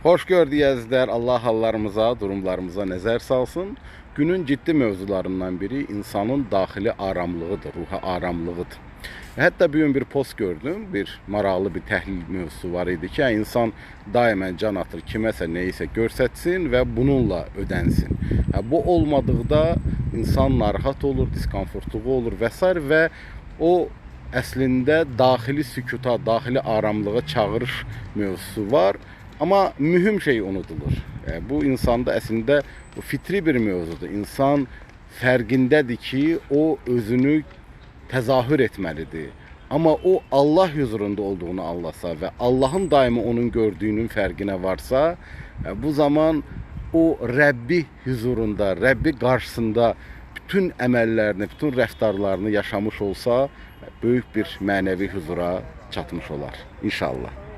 Hoş gördük əzizlər. Allah hallarımıza, durumlarımıza nəzər salsın. Günün ciddi mövzularından biri insanın daxili aramlığıdır, ruha aramlığıdır. Hətta bir gün bir post gördüm, bir maraqlı bir təhlil mövzusu var idi ki, insan daimən can atır, kiməsə nəyisə göstərsin və bununla ödənsin. Bu olmadıqda insan narahat olur, diskomfortluğu olur və s. və o əslində daxili sükuta, daxili aramlığa çağırış mövzusu var. Amma mühüm şey unudulur. E, bu insanda əslində fitri bir mövzudur. İnsan fərqindədir ki, o özünü təzahür etməlidir. Amma o Allah huzurunda olduğunu anlasa və Allahın daimi onun gördüyünün fərqinə varsa, e, bu zaman o Rəbbi huzurunda, Rəbbi qarşısında bütün əməllərini, bütün rəftarlarını yaşamış olsa, böyük bir mənəvi huzura çatmış olar. İnşallah.